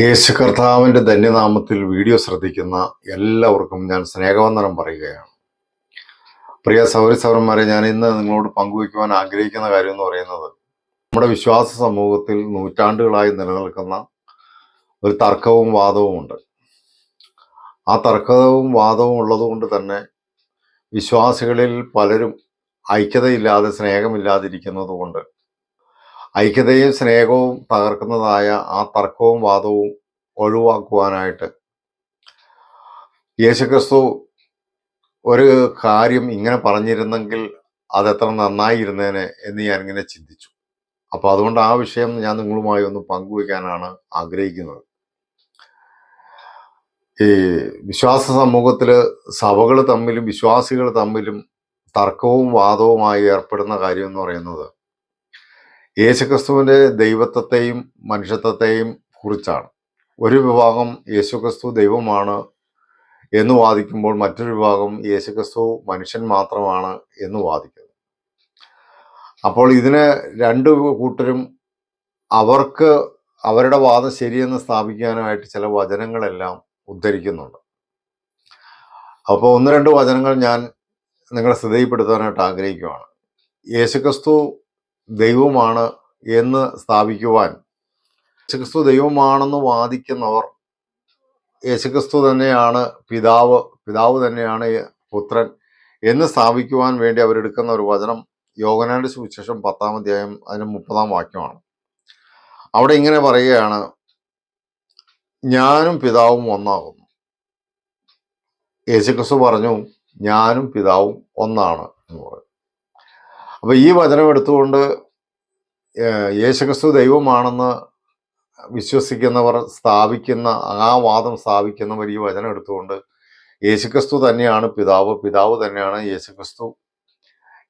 യേശു കർത്താവിന്റെ ധന്യനാമത്തിൽ വീഡിയോ ശ്രദ്ധിക്കുന്ന എല്ലാവർക്കും ഞാൻ സ്നേഹവന്ദനം പറയുകയാണ്. പ്രിയ സൗരി സൗരന്മാരെ ഞാൻ ഇന്ന് നിങ്ങളോട് പങ്കുവയ്ക്കുവാൻ ആഗ്രഹിക്കുന്ന കാര്യം എന്ന് പറയുന്നത് നമ്മുടെ വിശ്വാസ സമൂഹത്തിൽ നൂറ്റാണ്ടുകളായി നിലനിൽക്കുന്ന ഒരു തർക്കവും വാദവും ഉണ്ട്. ആ തർക്കവും വാദവും ഉള്ളതുകൊണ്ട് തന്നെ വിശ്വാസികളിൽ പലരും ഐക്യതയില്ലാതെ സ്നേഹമില്ലാതിരിക്കുന്നത് കൊണ്ട് ഐക്യതയും സ്നേഹവും തകർക്കുന്നതായ ആ തർക്കവും വാദവും ഒഴിവാക്കുവാനായിട്ട് യേശുക്രിസ്തു ഒരു കാര്യം ഇങ്ങനെ പറഞ്ഞിരുന്നെങ്കിൽ അതെത്ര നന്നായിരുന്നേനെ എന്ന് ഞാൻ ഇങ്ങനെ ചിന്തിച്ചു. അപ്പോൾ അതുകൊണ്ട് ആ വിഷയം ഞാൻ നിങ്ങളുമായി ഒന്ന് പങ്കുവയ്ക്കാനാണ് ആഗ്രഹിക്കുന്നത്. ഈ വിശ്വാസ സമൂഹത്തിൽ സഭകൾ തമ്മിലും വിശ്വാസികൾ തമ്മിലും തർക്കവും വാദവുമായി ഏർപ്പെടുന്ന കാര്യം എന്ന് പറയുന്നത് യേശുക്രിസ്തുവിന്റെ ദൈവത്വത്തെയും മനുഷ്യത്വത്തെയും കുറിച്ചാണ്. ഒരു വിഭാഗം യേശുക്രിസ്തു ദൈവമാണ് എന്ന് വാദിക്കുമ്പോൾ മറ്റൊരു വിഭാഗം യേശുക്രിസ്തു മനുഷ്യൻ മാത്രമാണ് എന്ന് വാദിക്കുന്നു. അപ്പോൾ ഇതിന് രണ്ട് കൂട്ടരും അവർക്ക് അവരുടെ വാദം ശരിയെന്ന് സ്ഥാപിക്കാനായിട്ട് ചില വചനങ്ങളെല്ലാം ഉദ്ധരിക്കുന്നുണ്ട്. അപ്പോൾ ഒന്ന് രണ്ട് വചനങ്ങൾ ഞാൻ നിങ്ങളെ ശ്രദ്ധയിൽപ്പെടുത്താനായിട്ട് ആഗ്രഹിക്കുകയാണ് യേശുക്രിസ്തു ദൈവമാണ് എന്ന് സ്ഥാപിക്കുവാൻ യേശുക്രിസ്തു ദൈവമാണെന്ന് വാദിക്കുന്നവർ യേശുക്രിസ്തു തന്നെയാണ് പിതാവ് പിതാവ് തന്നെയാണ് പുത്രൻ എന്ന് സ്ഥാപിക്കുവാൻ വേണ്ടി അവരെടുക്കുന്ന ഒരു വചനം യോഗനാട് സുവിശേഷം പത്താം അധ്യായം അതിന് മുപ്പതാം വാക്യമാണ്. അവിടെ ഇങ്ങനെ പറയുകയാണ് ഞാനും പിതാവും ഒന്നാകുന്നു. യേശുക്രിസ്തു പറഞ്ഞു ഞാനും പിതാവും ഒന്നാണ് എന്ന് പറഞ്ഞു അപ്പൊ ഈ വചനം എടുത്തുകൊണ്ട് യേശുക്രിസ്തു ദൈവമാണെന്ന് വിശ്വസിക്കുന്നവർ സ്ഥാപിക്കുന്ന ആ വാദം സ്ഥാപിക്കുന്നവർ ഈ വചനം എടുത്തുകൊണ്ട് യേശുക്രിസ്തു തന്നെയാണ് പിതാവ് പിതാവ് തന്നെയാണ് യേശുക്രിസ്തു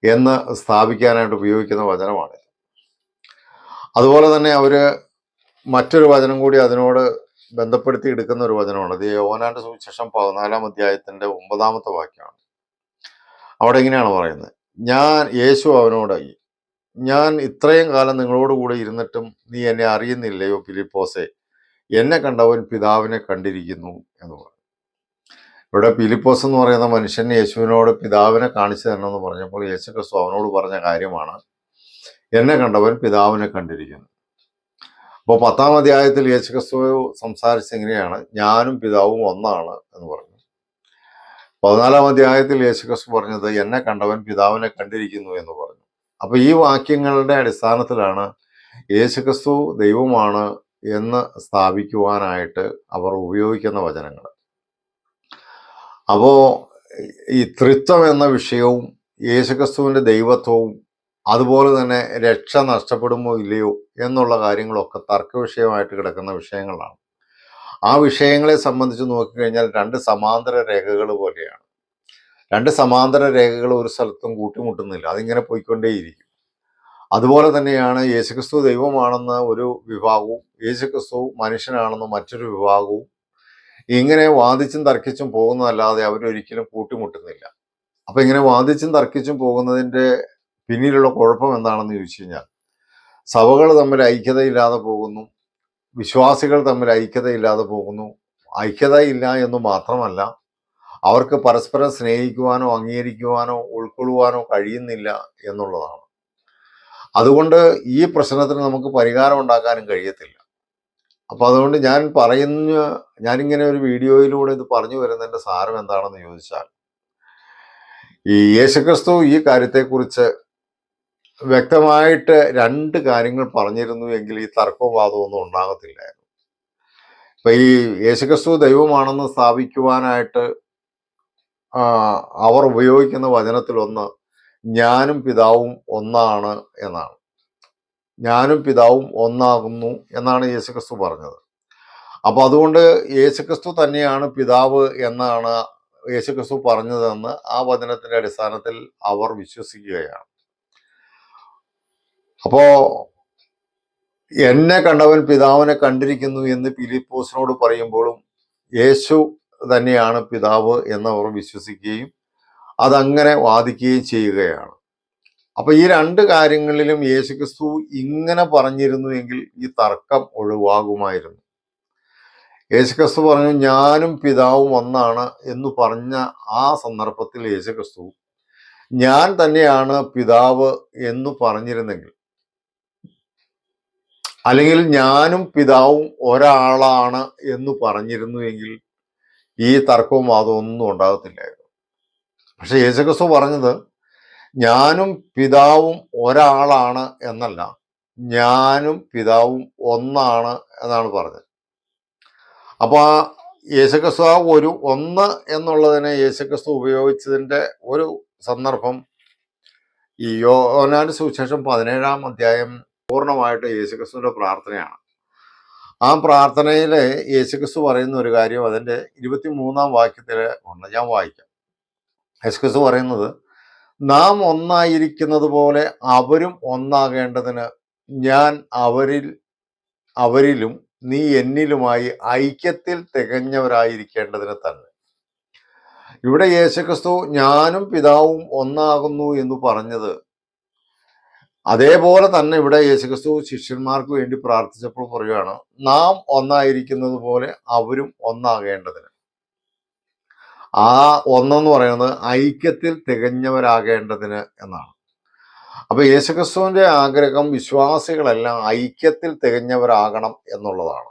എന്ന് സ്ഥാപിക്കാനായിട്ട് ഉപയോഗിക്കുന്ന വചനമാണ്. അതുപോലെ തന്നെ അവർ മറ്റൊരു വചനം കൂടി അതിനോട് ബന്ധപ്പെടുത്തി എടുക്കുന്ന ഒരു വചനമാണ്. ഇത് യോനാന്റെ സുവിശേഷം പതിനാലാം അധ്യായത്തിന്റെ ഒമ്പതാമത്തെ വാക്യമാണ്. അവിടെ എങ്ങനെയാണ് പറയുന്നത്? ഞാൻ യേശു അവനോടായി. ഞാൻ ഇത്രയും കാലം നിങ്ങളോട് കൂടെ ഇരുന്നിട്ടും നീ എന്നെ അറിയുന്നില്ലയോ ഫിലിപ്പോസെ? എന്നെ കണ്ടവൻ പിതാവിനെ കണ്ടിരിക്കുന്നു എന്ന് പറഞ്ഞു. ഇവിടെ ഫിലിപ്പോസ് എന്ന് പറയുന്ന മനുഷ്യൻ യേശുവിനോട് പിതാവിനെ കാണിച്ചു തരണമെന്ന് പറഞ്ഞപ്പോൾ യേശു ക്രിസ്തു അവനോട് പറഞ്ഞ കാര്യമാണ് എന്നെ കണ്ടവൻ പിതാവിനെ കണ്ടിരിക്കുന്നു. അപ്പോൾ പത്താം അധ്യായത്തിൽ യേശു ക്രിസ്തു സംസാരിച്ചെങ്ങനെയാണ് ഞാനും പിതാവും ഒന്നാണ് എന്ന് പറഞ്ഞു. പതിനാലാം അധ്യായത്തിൽ യേശുക്രിസ്തു പറഞ്ഞത് എന്നെ കണ്ടവൻ പിതാവിനെ കണ്ടിരിക്കുന്നു എന്ന് പറഞ്ഞു. അപ്പൊ ഈ വാക്യങ്ങളുടെ അടിസ്ഥാനത്തിലാണ് യേശുക്രിസ്തു ദൈവമാണ് എന്ന് സ്ഥാപിക്കുവാനായിട്ട് അവർ ഉപയോഗിക്കുന്ന വചനങ്ങൾ. അപ്പോ ഈ തൃത്വം എന്ന വിഷയവും യേശുക്രിസ്തുവിന്റെ ദൈവത്വവും അതുപോലെ തന്നെ രക്ഷ നഷ്ടപ്പെടുമോ ഇല്ലയോ എന്നുള്ള കാര്യങ്ങളൊക്കെ തർക്ക വിഷയമായിട്ട് കിടക്കുന്ന വിഷയങ്ങളാണ്. ആ വിഷയങ്ങളെ സംബന്ധിച്ച് നോക്കിക്കഴിഞ്ഞാൽ രണ്ട് സമാന്തര രേഖകൾ പോലെയാണ്. രണ്ട് സമാന്തര രേഖകൾ ഒരു സ്ഥലത്തും കൂട്ടിമുട്ടുന്നില്ല. അതിങ്ങനെ പോയിക്കൊണ്ടേയിരിക്കും. അതുപോലെ തന്നെയാണ് യേശുക്രിസ്തു ദൈവമാണെന്ന ഒരു വിഭാഗവും യേശുക്രിസ്തു മനുഷ്യനാണെന്ന മറ്റൊരു വിഭാഗവും ഇങ്ങനെ വാദിച്ചും തർക്കിച്ചും പോകുന്നതല്ലാതെ അവരൊരിക്കലും കൂട്ടിമുട്ടുന്നില്ല. അപ്പൊ ഇങ്ങനെ വാദിച്ചും തർക്കിച്ചും പോകുന്നതിന്റെ പിന്നിലുള്ള കുഴപ്പം എന്താണെന്ന് ചോദിച്ചു കഴിഞ്ഞാൽ സഭകൾ തമ്മിൽ ഐക്യതയില്ലാതെ പോകുന്നു. വിശ്വാസികൾ തമ്മിൽ ഐക്യതയില്ലാതെ പോകുന്നു. ഐക്യത ഇല്ല എന്ന് മാത്രമല്ല അവർക്ക് പരസ്പരം സ്നേഹിക്കുവാനോ അംഗീകരിക്കുവാനോ ഉൾക്കൊള്ളുവാനോ കഴിയുന്നില്ല എന്നുള്ളതാണ്. അതുകൊണ്ട് ഈ പ്രശ്നത്തിന് നമുക്ക് പരിഹാരം ഉണ്ടാക്കാനും കഴിയത്തില്ല. അപ്പോൾ അതുകൊണ്ട് ഞാൻ പറയുന്ന ഞാനിങ്ങനെ ഒരു വീഡിയോയിലൂടെ ഇത് പറഞ്ഞു വരുന്നതിന്റെ സാരം എന്താണെന്ന് ചോദിച്ചാൽ ഈ യേശുക്രിസ്തു ഈ കാര്യത്തെക്കുറിച്ച് വ്യക്തമായിട്ട് രണ്ട് കാര്യങ്ങൾ പറഞ്ഞിരുന്നു എങ്കിൽ ഈ തർക്കവും വാദവും ഒന്നും ഉണ്ടാകത്തില്ലായിരുന്നു. ഈ യേശുക്രിസ്തു ദൈവമാണെന്ന് സ്ഥാപിക്കുവാനായിട്ട് അവർ ഉപയോഗിക്കുന്ന വചനത്തിലൊന്ന് ഞാനും പിതാവും ഒന്നാണ് എന്നാണ്. ഞാനും പിതാവും ഒന്നാകുന്നു എന്നാണ് യേശുക്രിസ്തു പറഞ്ഞത്. അപ്പൊ അതുകൊണ്ട് യേശുക്രിസ്തു തന്നെയാണ് പിതാവ് എന്നാണ് യേശുക്രിസ്തു പറഞ്ഞതെന്ന് ആ വചനത്തിന്റെ അടിസ്ഥാനത്തിൽ അവർ വിശ്വസിക്കുകയാണ്. അപ്പോ എന്നെ കണ്ടവൻ പിതാവിനെ കണ്ടിരിക്കുന്നു എന്ന് ഫിലിപ്പോസിനോട് പറയുമ്പോഴും യേശു തന്നെയാണ് പിതാവ് എന്നവർ വിശ്വസിക്കുകയും അതങ്ങനെ വാദിക്കുകയും ചെയ്യുകയാണ്. അപ്പൊ ഈ രണ്ട് കാര്യങ്ങളിലും യേശുക്രിസ്തു ഇങ്ങനെ പറഞ്ഞിരുന്നു എങ്കിൽ ഈ തർക്കം ഒഴിവാകുമായിരുന്നു. യേശുക്രിസ്തു പറഞ്ഞു ഞാനും പിതാവും ഒന്നാണ് എന്ന് പറഞ്ഞ ആ സന്ദർഭത്തിൽ യേശുക്രിസ്തു ഞാൻ തന്നെയാണ് പിതാവ് എന്ന് പറഞ്ഞിരുന്നെങ്കിൽ അല്ലെങ്കിൽ ഞാനും പിതാവും ഒരാളാണ് എന്ന് പറഞ്ഞിരുന്നുവെങ്കിൽ ഈ തർക്കവും അതൊന്നും ഉണ്ടാകത്തില്ലായിരുന്നു. പക്ഷെ യേശുക്രിസ്തു പറഞ്ഞത് ഞാനും പിതാവും ഒരാളാണ് എന്നല്ല ഞാനും പിതാവും ഒന്നാണ് എന്നാണ് പറഞ്ഞത്. അപ്പോൾ ആ യേശുക്രിസ്തു ആ ഒരു ഒന്ന് എന്നുള്ളതിനെ യേശുക്രിസ്തു ഉപയോഗിച്ചതിന്റെ ഒരു സന്ദർഭം ഈ യോനാന്റെ സുവിശേഷം പതിനേഴാം അധ്യായം പൂർണമായിട്ട് യേശുക്രിസ്തുവിന്റെ പ്രാർത്ഥനയാണ്. ആ പ്രാർത്ഥനയിൽ യേശുക്രിസ്തു പറയുന്ന ഒരു കാര്യം അതിന്റെ ഇരുപത്തി മൂന്നാം വാക്യത്തിൽ ഉണ്ട് ഞാൻ വായിക്കാം. യേശുക്രിസ്തു പറയുന്നത് നാം ഒന്നായിരിക്കുന്നത് പോലെ അവരും ഒന്നാകേണ്ടതിന് ഞാൻ അവരിൽ അവരിലും നീ എന്നിലുമായി ഐക്യത്തിൽ തികഞ്ഞവരായിരിക്കേണ്ടതിന് തന്നെ. ഇവിടെ യേശുക്രിസ്തു ഞാനും പിതാവും ഒന്നാകുന്നു എന്ന് പറഞ്ഞത് അതേപോലെ തന്നെ ഇവിടെ യേശുക്രിസ്തു ശിഷ്യന്മാർക്ക് വേണ്ടി പ്രാർത്ഥിച്ചപ്പോൾ പറയുകയാണ് നാം ഒന്നായിരിക്കുന്നത് പോലെ അവരും ഒന്നാകേണ്ടതിന്. ആ ഒന്നെന്ന് പറയുന്നത് ഐക്യത്തിൽ തികഞ്ഞവരാകേണ്ടതിന് എന്നാണ്. അപ്പൊ യേശുക്രിസ്തുവിന്റെ ആഗ്രഹം വിശ്വാസികളെല്ലാം ഐക്യത്തിൽ തികഞ്ഞവരാകണം എന്നുള്ളതാണ്.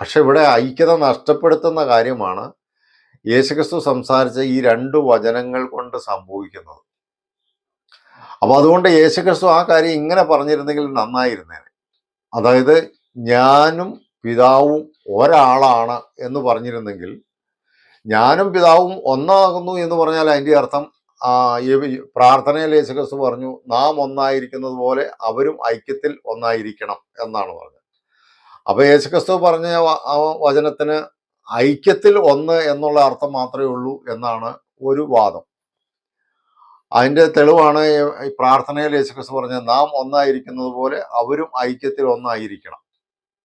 പക്ഷെ ഇവിടെ ഐക്യത നഷ്ടപ്പെടുത്തുന്ന കാര്യമാണ് യേശുക്രിസ്തു സംസാരിച്ച ഈ രണ്ട് വചനങ്ങൾ കൊണ്ട് സംഭവിക്കുന്നത്. അപ്പൊ അതുകൊണ്ട് യേശുക്രിസ്തു ആ കാര്യം ഇങ്ങനെ പറഞ്ഞിരുന്നെങ്കിൽ നന്നായിരുന്നേനെ. അതായത് ഞാനും പിതാവും ഒരാളാണ് എന്ന് പറഞ്ഞിരുന്നെങ്കിൽ ഞാനും പിതാവും ഒന്നാകുന്നു എന്ന് പറഞ്ഞാൽ അതിന്റെ അർത്ഥം പ്രാർത്ഥനയിൽ യേശുക്രിസ്തു പറഞ്ഞു നാം ഒന്നായിരിക്കുന്നത് പോലെ അവരും ഐക്യത്തിൽ ഒന്നായിരിക്കണം എന്നാണ് പറഞ്ഞത്. അപ്പോൾ യേശുക്രിസ്തു പറഞ്ഞ വചനത്തിന് ഐക്യത്തിൽ ഒന്ന് എന്നുള്ള അർത്ഥം മാത്രമേ ഉള്ളൂ എന്നാണ് ഒരു വാദം. അതിന്റെ തെളിവാണ് ഈ- ഈ പ്രാർത്ഥനയിൽ യേശുക്രിസ്തു പറഞ്ഞത് നാം ഒന്നായിരിക്കുന്നത് പോലെ അവരും ഐക്യത്തിൽ ഒന്നായിരിക്കണം.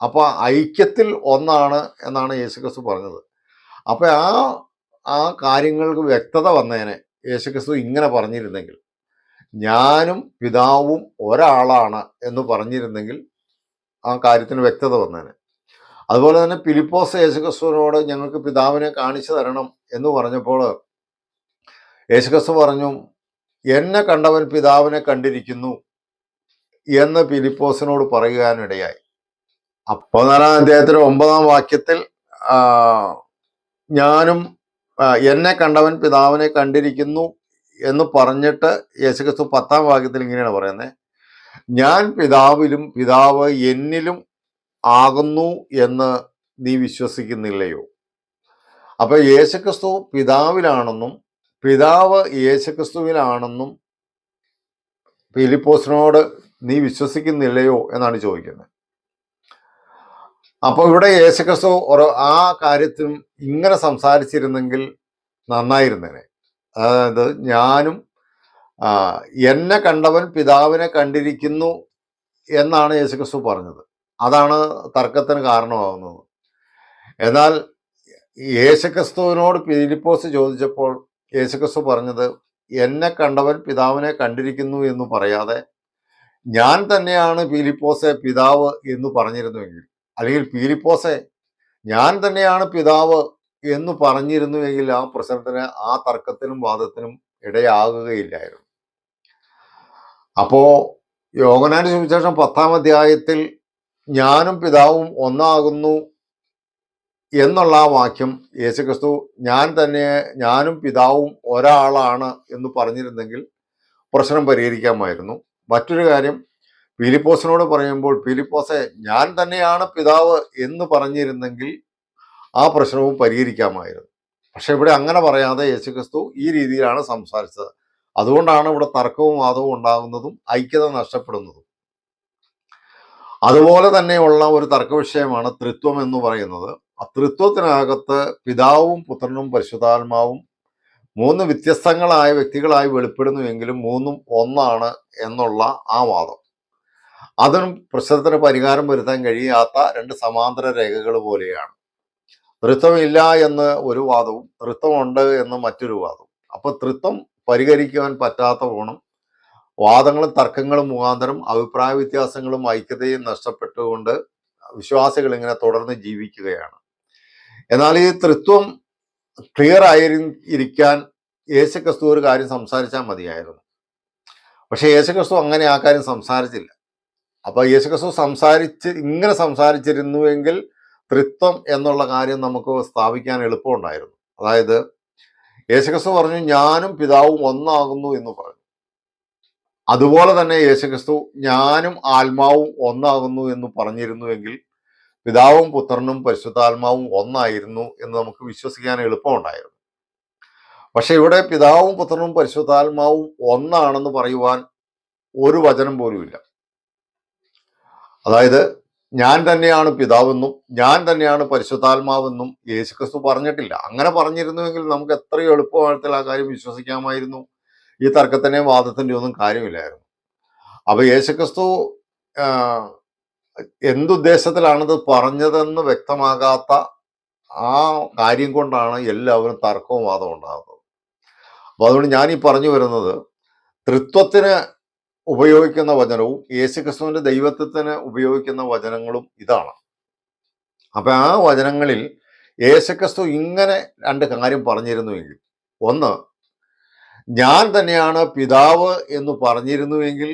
അപ്പോൾ ഐക്യത്തിൽ ഒന്നാണ് എന്നാണ് യേശുക്രിസ്തു പറഞ്ഞത്. അപ്പോൾ ആ ആ കാര്യങ്ങൾക്ക് വ്യക്തത വന്നേനെ യേശുക്രിസ്തു ഇങ്ങനെ പറഞ്ഞിരുന്നെങ്കിൽ ഞാനും പിതാവും ഒരാളാണ് എന്ന് പറഞ്ഞിരുന്നെങ്കിൽ ആ കാര്യത്തിന് വ്യക്തത വന്നേനെ. അതുപോലെ തന്നെ ഫിലിപ്പോസ് യേശുക്രിസ്തുവിനോട് ഞങ്ങൾക്ക് പിതാവിനെ കാണിച്ചു തരണം എന്ന് പറഞ്ഞപ്പോൾ യേശുക്രിസ്തു പറഞ്ഞു എന്നെ കണ്ടവൻ പിതാവിനെ കണ്ടിരിക്കുന്നു എന്ന് ഫിലിപ്പോസിനോട് പറയുവാനിടയായി. അപ്പോൾ നാലാം അദ്ദേഹത്തിന്റെ ഒമ്പതാം വാക്യത്തിൽ ഞാനും എന്നെ കണ്ടവൻ പിതാവിനെ കണ്ടിരിക്കുന്നു എന്ന് പറഞ്ഞിട്ട് യേശുക്രിസ്തു പത്താം വാക്യത്തിൽ ഇങ്ങനെയാണ് പറയുന്നത് ഞാൻ പിതാവിലും പിതാവ് എന്നിലും ആകുന്നു എന്ന് നീ വിശ്വസിക്കുന്നില്ലയോ? അപ്പൊ യേശുക്രിസ്തു പിതാവിലാണെന്നും പിതാവ് യേശുക്രിസ്തുവിലാണെന്നും ഫിലിപ്പോസിനോട് നീ വിശ്വസിക്കുന്നില്ലയോ എന്നാണ് ചോദിക്കുന്നത്. അപ്പോൾ ഇവിടെ യേശുക്രിസ്തു ആ കാര്യത്തിനും ഇങ്ങനെ സംസാരിച്ചിരുന്നെങ്കിൽ നന്നായിരുന്നേനെ. അതായത് ഞാനും എന്നെ കണ്ടവൻ പിതാവിനെ കണ്ടിരിക്കുന്നു എന്നാണ് യേശുക്രിസ്തു പറഞ്ഞത്. അതാണ് തർക്കത്തിന് കാരണമാകുന്നത്. എന്നാൽ യേശുക്രിസ്തുവിനോട് ഫിലിപ്പോസ് ചോദിച്ചപ്പോൾ യേശുക്രിസ്തു പറഞ്ഞത് എന്നെ കണ്ടവൻ പിതാവിനെ കണ്ടിരിക്കുന്നു എന്ന് പറയാതെ ഞാൻ തന്നെയാണ് പീലിപ്പോസെ പിതാവ് എന്ന് പറഞ്ഞിരുന്നുവെങ്കിൽ അല്ലെങ്കിൽ പീലിപ്പോസെ ഞാൻ തന്നെയാണ് പിതാവ് എന്ന് പറഞ്ഞിരുന്നുവെങ്കിൽ ആ പ്രശ്നത്തിന് ആ തർക്കത്തിനും വാദത്തിനും ഇടയാകുകയില്ലായിരുന്നു. അപ്പോ യോഗനാന്റെ സുവിശേഷം പത്താം അധ്യായത്തിൽ ഞാനും പിതാവും ഒന്നാകുന്നു എന്നുള്ള ആ വാക്യം യേശുക്രിസ്തു ഞാൻ തന്നെ ഞാനും പിതാവും ഒരാളാണ് എന്ന് പറഞ്ഞിരുന്നെങ്കിൽ പ്രശ്നം പരിഹരിക്കാമായിരുന്നു. മറ്റൊരു കാര്യം ഫിലിപ്പോസിനോട് പറയുമ്പോൾ ഫിലിപ്പോസെ ഞാൻ തന്നെയാണ് പിതാവ് എന്ന് പറഞ്ഞിരുന്നെങ്കിൽ ആ പ്രശ്നവും പരിഹരിക്കാമായിരുന്നു. പക്ഷെ ഇവിടെ അങ്ങനെ പറയാതെ യേശുക്രിസ്തു ഈ രീതിയിലാണ് സംസാരിച്ചത്. അതുകൊണ്ടാണ് ഇവിടെ തർക്കവും വാദവും ഉണ്ടാകുന്നതും ഐക്യത നഷ്ടപ്പെടുന്നതും. അതുപോലെ തന്നെയുള്ള ഒരു തർക്ക വിഷയമാണ് തൃത്വം എന്ന് പറയുന്നത്. ആ തൃത്വത്തിനകത്ത് പിതാവും പുത്രനും പരിശുദ്ധാത്മാവും മൂന്ന് വ്യത്യസ്തങ്ങളായ വ്യക്തികളായി വെളിപ്പെടുന്നുവെങ്കിലും മൂന്നും ഒന്നാണ് എന്നുള്ള ആ വാദം. അതിനും പ്രശ്നത്തിന് പരിഹാരം വരുത്താൻ കഴിയാത്ത രണ്ട് സമാന്തര രേഖകൾ പോലെയാണ്. തൃത്വമില്ല എന്ന് ഒരു വാദവും തൃത്വമുണ്ട് എന്ന് മറ്റൊരു വാദവും. അപ്പോൾ തൃത്വം പരിഹരിക്കുവാൻ പറ്റാത്ത ഓണം വാദങ്ങളും തർക്കങ്ങളും മുഖാന്തരം അഭിപ്രായ വ്യത്യാസങ്ങളും ഐക്യതയും നഷ്ടപ്പെട്ടുകൊണ്ട് വിശ്വാസികൾ ഇങ്ങനെ തുടർന്ന് ജീവിക്കുകയാണ്. എന്നാൽ ഈ തൃത്വം ക്ലിയർ ആയി ഇരിക്കാൻ യേശുക്രിസ്തു ഒരു കാര്യം സംസാരിച്ചാൽ മതിയായിരുന്നു. പക്ഷെ യേശുക്രിസ്തു അങ്ങനെ ആ കാര്യം സംസാരിച്ചില്ല. അപ്പൊ യേശുക്രിസ്തു സംസാരിച്ച് ഇങ്ങനെ സംസാരിച്ചിരുന്നുവെങ്കിൽ തൃത്വം എന്നുള്ള കാര്യം നമുക്ക് സ്ഥാപിക്കാൻ എളുപ്പമുണ്ടായിരുന്നു. അതായത് യേശുക്രിസ്തു പറഞ്ഞു ഞാനും പിതാവും ഒന്നാകുന്നു എന്ന് പറഞ്ഞു. അതുപോലെ തന്നെ യേശുക്രിസ്തു ഞാനും ആത്മാവും ഒന്നാകുന്നു എന്ന് പറഞ്ഞിരുന്നുവെങ്കിൽ പിതാവും പുത്രനും പരിശുദ്ധാത്മാവും ഒന്നായിരുന്നു എന്ന് നമുക്ക് വിശ്വസിക്കാൻ എളുപ്പമുണ്ടായിരുന്നു. പക്ഷെ ഇവിടെ പിതാവും പുത്രനും പരിശുദ്ധാത്മാവും ഒന്നാണെന്ന് പറയുവാൻ ഒരു വചനം പോലുമില്ല അതായത് ഞാൻ തന്നെയാണ് പിതാവെന്നും ഞാൻ തന്നെയാണ് പരിശുദ്ധാത്മാവെന്നും യേശുക്രിസ്തു പറഞ്ഞിട്ടില്ല. അങ്ങനെ പറഞ്ഞിരുന്നുവെങ്കിൽ നമുക്ക് എത്രയും എളുപ്പമായിട്ട് ആ കാര്യം വിശ്വസിക്കാമായിരുന്നു. ഈ തർക്കത്തിന്റെയും വാദത്തിന്റെയും ഒന്നും കാര്യമില്ലായിരുന്നു. അപ്പൊ യേശുക്രിസ്തു എന്തുദ്ദേശത്തിലാണിത് പറഞ്ഞതെന്ന് വ്യക്തമാകാത്ത ആ കാര്യം കൊണ്ടാണ് എല്ലാവരും തർക്കവും വാദവും ഉണ്ടാകുന്നത്. അപ്പൊ അതുകൊണ്ട് ഈ പറഞ്ഞു വരുന്നത് തൃത്വത്തിന് ഉപയോഗിക്കുന്ന വചനവും യേശുക്രിസ്തുവിന്റെ ദൈവത്വത്തിന് ഉപയോഗിക്കുന്ന വചനങ്ങളും ഇതാണ്. അപ്പൊ ആ വചനങ്ങളിൽ യേശുക്രിസ്തു ഇങ്ങനെ രണ്ട് കാര്യം പറഞ്ഞിരുന്നുവെങ്കിൽ ഒന്ന് ഞാൻ തന്നെയാണ് പിതാവ് എന്ന് പറഞ്ഞിരുന്നുവെങ്കിൽ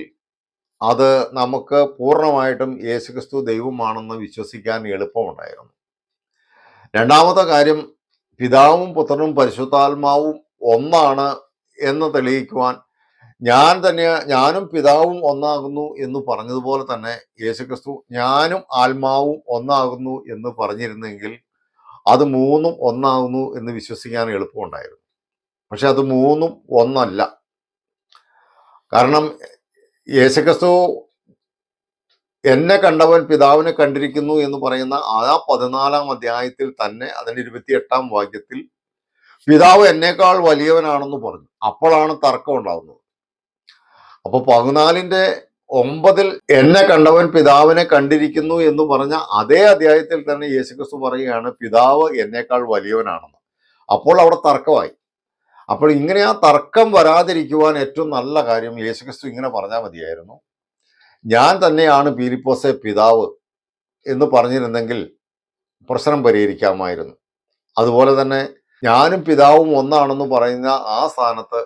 അത് നമുക്ക് പൂർണമായിട്ടും യേശുക്രിസ്തു ദൈവമാണെന്ന് വിശ്വസിക്കാൻ എളുപ്പമുണ്ടായിരുന്നു. രണ്ടാമത്തെ കാര്യം പിതാവും പുത്രനും പരിശുദ്ധാത്മാവും ഒന്നാണ് എന്ന് തെളിയിക്കുവാൻ ഞാൻ തന്നെ ഞാനും പിതാവും ഒന്നാകുന്നു എന്ന് പറഞ്ഞതുപോലെ തന്നെ യേശുക്രിസ്തു ഞാനും ആത്മാവും ഒന്നാകുന്നു എന്ന് പറഞ്ഞിരുന്നെങ്കിൽ അത് മൂന്നും ഒന്നാകുന്നു എന്ന് വിശ്വസിക്കാൻ എളുപ്പമുണ്ടായിരുന്നു. പക്ഷെ അത് മൂന്നും ഒന്നല്ല. കാരണം യേശുക്രിസ്തു എന്നെ കണ്ടവൻ പിതാവിനെ കണ്ടിരിക്കുന്നു എന്ന് പറയുന്ന ആ പതിനാലാം അധ്യായത്തിൽ തന്നെ അതിന്റെ ഇരുപത്തിയെട്ടാം വാക്യത്തിൽ പിതാവ് എന്നേക്കാൾ വലിയവനാണെന്ന് പറഞ്ഞു. അപ്പോഴാണ് തർക്കം ഉണ്ടാകുന്നത് അപ്പൊ പതിനാലിന്റെ ഒമ്പതിൽ എന്നെ കണ്ടവൻ പിതാവിനെ കണ്ടിരിക്കുന്നു എന്ന് പറഞ്ഞ അതേ അധ്യായത്തിൽ തന്നെ യേശുക്രിസ്തു പറയുകയാണ് പിതാവ് എന്നേക്കാൾ വലിയവനാണെന്ന്. അപ്പോൾ അവിടെ തർക്കമായി. അപ്പോൾ ഇങ്ങനെ ആ തർക്കം വരാതിരിക്കുവാൻ ഏറ്റവും നല്ല കാര്യം യേശുക്രിസ്തു ഇങ്ങനെ പറഞ്ഞാൽ മതിയായിരുന്നു. ഞാൻ തന്നെയാണ് പീലിപ്പോസെ പിതാവ് എന്ന് പറഞ്ഞിരുന്നെങ്കിൽ പ്രശ്നം പരിഹരിക്കാമായിരുന്നു. അതുപോലെ തന്നെ ഞാനും പിതാവും ഒന്നാണെന്ന് പറയുന്ന ആ സ്ഥാനത്ത്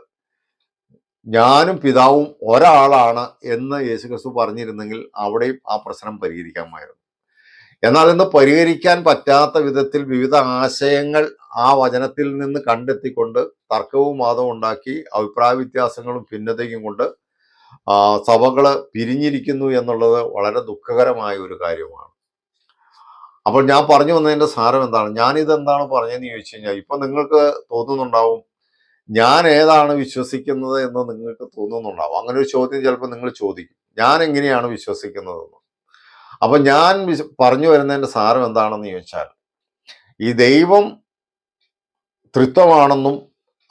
ഞാനും പിതാവും ഒരാളാണ് എന്ന് യേശുക്രിസ്തു പറഞ്ഞിരുന്നെങ്കിൽ അവിടെയും ആ പ്രശ്നം പരിഹരിക്കാമായിരുന്നു. എന്നാൽ ഇന്ന് പരിഹരിക്കാൻ പറ്റാത്ത വിധത്തിൽ വിവിധ ആശയങ്ങൾ ആ വചനത്തിൽ നിന്ന് കണ്ടെത്തിക്കൊണ്ട് തർക്കവും വാദവും ഉണ്ടാക്കി അഭിപ്രായ വ്യത്യാസങ്ങളും ഭിന്നതയും കൊണ്ട് സഭകൾ പിരിഞ്ഞിരിക്കുന്നു എന്നുള്ളത് വളരെ ദുഃഖകരമായ ഒരു കാര്യമാണ്. അപ്പോൾ ഞാൻ പറഞ്ഞു വന്നതിന്റെ സാരം എന്താണ്? ഞാനിതെന്താണ് പറഞ്ഞതെന്ന് ചോദിച്ചു കഴിഞ്ഞാൽ ഇപ്പം നിങ്ങൾക്ക് തോന്നുന്നുണ്ടാവും ഞാൻ ഏതാണ് വിശ്വസിക്കുന്നത് എന്ന് നിങ്ങൾക്ക് തോന്നുന്നുണ്ടാവും. അങ്ങനെ ഒരു ചോദ്യം ചിലപ്പോൾ നിങ്ങൾ ചോദിക്കും ഞാൻ എങ്ങനെയാണ് വിശ്വസിക്കുന്നതെന്ന്. അപ്പം ഞാൻ പറഞ്ഞു വരുന്നതിന്റെ സാരം എന്താണെന്ന് ചോദിച്ചാൽ ഈ ദൈവം തൃത്വമാണെന്നും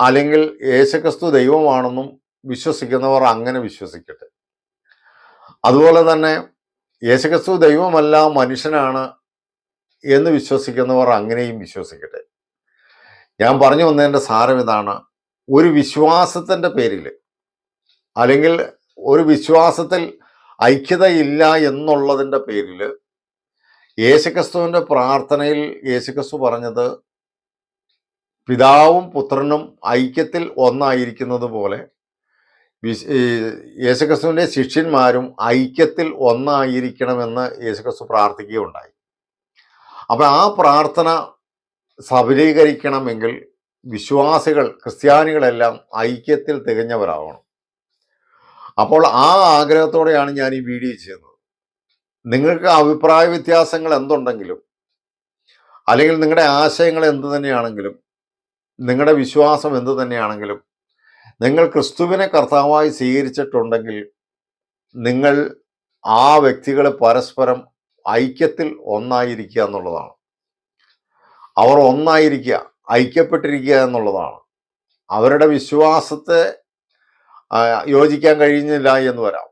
അല്ലെങ്കിൽ യേശുക്രിസ്തു ദൈവമാണെന്നും വിശ്വസിക്കുന്നവർ അങ്ങനെ വിശ്വസിക്കട്ടെ. അതുപോലെ തന്നെ യേശുക്രിസ്തു ദൈവമല്ല മനുഷ്യനാണ് എന്ന് വിശ്വസിക്കുന്നവർ അങ്ങനെയും വിശ്വസിക്കട്ടെ. ഞാൻ പറഞ്ഞു വന്നതിന്റെ സാരം ഇതാണ്. ഒരു വിശ്വാസത്തിന്റെ പേരിൽ അല്ലെങ്കിൽ ഒരു വിശ്വാസത്തിൽ ഐക്യതയില്ല എന്നുള്ളതിന്റെ പേരിൽ യേശുക്രിസ്തുവിന്റെ പ്രാർത്ഥനയിൽ യേശുക്രിസ്തു പറഞ്ഞത് പിതാവും പുത്രനും ഐക്യത്തിൽ ഒന്നായിരിക്കുന്നത് പോലെ യേശുക്രിസ്തുവിന്റെ ശിഷ്യന്മാരും ഐക്യത്തിൽ ഒന്നായിരിക്കണമെന്ന് യേശുക്രിസ്തു പ്രാർത്ഥിക്കുകയുണ്ടായി. അപ്പോൾ ആ പ്രാർത്ഥന സബലീകരിക്കണമെങ്കിൽ വിശ്വാസികൾ ക്രിസ്ത്യാനികളെല്ലാം ഐക്യത്തിൽ തികഞ്ഞവരാവണം. അപ്പോൾ ആ ആഗ്രഹത്തോടെയാണ് ഞാൻ ഈ വീഡിയോ ചെയ്യുന്നത്. നിങ്ങൾക്ക് അഭിപ്രായ വ്യത്യാസങ്ങൾ എന്തുണ്ടെങ്കിലും അല്ലെങ്കിൽ നിങ്ങളുടെ ആശയങ്ങൾ എന്ത് തന്നെയാണെങ്കിലും നിങ്ങളുടെ വിശ്വാസം എന്ത് തന്നെയാണെങ്കിലും നിങ്ങൾ ക്രിസ്തുവിനെ കർത്താവായി സ്വീകരിച്ചിട്ടുണ്ടെങ്കിൽ നിങ്ങൾ ആ വ്യക്തികളെ പരസ്പരം ഐക്യത്തിൽ ഒന്നായിരിക്കുക എന്നുള്ളതാണ്. അവർ ഒന്നായിരിക്കുക ഐക്യപ്പെട്ടിരിക്കുക എന്നുള്ളതാണ്. അവരുടെ വിശ്വാസത്തെ യോജിക്കാൻ കഴിഞ്ഞില്ല എന്ന് വരാം.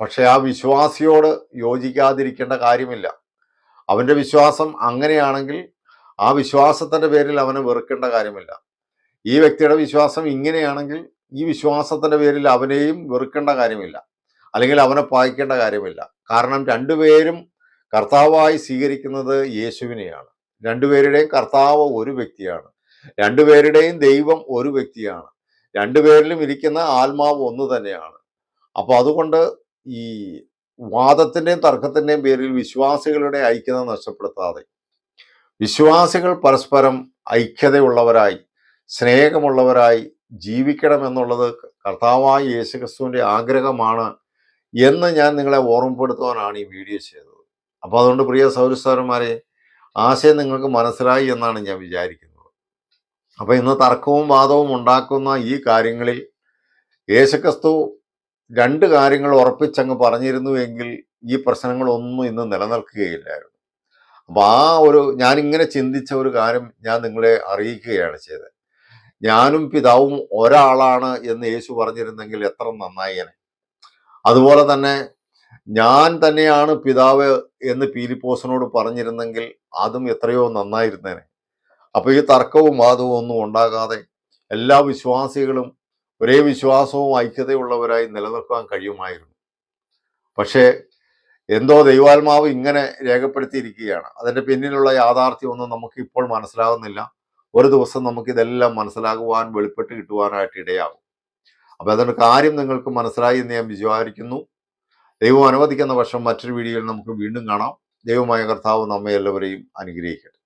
പക്ഷെ ആ വിശ്വാസിയോട് യോജിക്കാതിരിക്കേണ്ട കാര്യമില്ല. അവന്റെ വിശ്വാസം അങ്ങനെയാണെങ്കിൽ ആ വിശ്വാസത്തിന്റെ പേരിൽ അവനെ വെറുക്കേണ്ട കാര്യമില്ല. ഈ വ്യക്തിയുടെ വിശ്വാസം ഇങ്ങനെയാണെങ്കിൽ ഈ വിശ്വാസത്തിന്റെ പേരിൽ അവനെയും വെറുക്കേണ്ട കാര്യമില്ല. അല്ലെങ്കിൽ അവനെ പായിക്കേണ്ട കാര്യമില്ല. കാരണം രണ്ടുപേരും കർത്താവായി സ്വീകരിക്കുന്നത് യേശുവിനെയാണ്. രണ്ടുപേരുടെയും കർത്താവ് ഒരു വ്യക്തിയാണ്. രണ്ടുപേരുടെയും ദൈവം ഒരു വ്യക്തിയാണ്. രണ്ടുപേരിലും ഇരിക്കുന്ന ആത്മാവ് ഒന്ന് തന്നെയാണ്. അപ്പോൾ അതുകൊണ്ട് ഈ വാദത്തിന്റെയും തർക്കത്തിന്റെയും പേരിൽ വിശ്വാസികളുടെ ഐക്യത നഷ്ടപ്പെടുത്താതെ. വിശ്വാസികൾ പരസ്പരം ഐക്യതയുള്ളവരായി സ്നേഹമുള്ളവരായി ജീവിക്കണം എന്നുള്ളത് കർത്താവായ യേശുക്രിസ്തുവിന്റെ ആഗ്രഹമാണ് എന്ന് ഞാൻ നിങ്ങളെ ഓർമ്മപ്പെടുത്തുവാനാണ് ഈ വീഡിയോ ചെയ്തത്. അപ്പോൾ അതുകൊണ്ട് പ്രിയ സൗരസ്വരന്മാരെ ആശയം നിങ്ങൾക്ക് മനസ്സിലായി എന്നാണ് ഞാൻ വിചാരിക്കുന്നത്. അപ്പോൾ ഇന്ന് തർക്കവും വാദവും ഉണ്ടാക്കുന്ന ഈ കാര്യങ്ങളിൽ യേശുക്രിസ്തു രണ്ട് കാര്യങ്ങൾ ഉറപ്പിച്ചങ്ങ് പറഞ്ഞിരുന്നു എങ്കിൽ ഈ പ്രശ്നങ്ങളൊന്നും ഇന്ന് നിലനിൽക്കുകയില്ലായിരുന്നു. അപ്പോൾ ആ ഒരു ഞാനിങ്ങനെ ചിന്തിച്ച ഒരു കാര്യം ഞാൻ നിങ്ങളെ അറിയിക്കുകയാണ് ചെയ്തത്. ഞാനും പിതാവും ഒരാളാണ് എന്ന് യേശു പറഞ്ഞിരുന്നെങ്കിൽ എത്ര നന്നായേനെ അതുപോലെ തന്നെ ഞാൻ തന്നെയാണ് പിതാവ് എന്ന് പീലിപ്പോസിനോട് പറഞ്ഞിരുന്നെങ്കിൽ അതും എത്രയോ നന്നായിരുന്നേനെ. അപ്പൊ ഈ തർക്കവും വാദവും ഒന്നും ഉണ്ടാകാതെ എല്ലാ വിശ്വാസികളും ഒരേ വിശ്വാസവും ഐക്യതയുള്ളവരായി നിലനിൽക്കാൻ കഴിയുമായിരുന്നു. പക്ഷേ എന്തോ ദൈവാത്മാവ് ഇങ്ങനെ രേഖപ്പെടുത്തിയിരിക്കുകയാണ്. അതിന്റെ പിന്നിലുള്ള യാഥാർത്ഥ്യമൊന്നും നമുക്ക് ഇപ്പോൾ മനസ്സിലാകുന്നില്ല ഒരു ദിവസം നമുക്ക് ഇതെല്ലാം മനസ്സിലാകുവാൻ വെളിപ്പെട്ട് കിട്ടുവാനായിട്ട് ഇടയാകും. അപ്പൊ അതിന്റെ കാര്യം നിങ്ങൾക്ക് മനസ്സിലായി എന്ന് ഞാൻ വിചാരിക്കുന്നു. ദൈവം അനുവദിക്കുന്ന വർഷം മറ്റൊരു വീഡിയോയിൽ നമുക്ക് വീണ്ടും കാണാം. ദൈവമായ കർത്താവ് നമ്മെ എല്ലാവരെയും അനുഗ്രഹിക്കട്ടെ.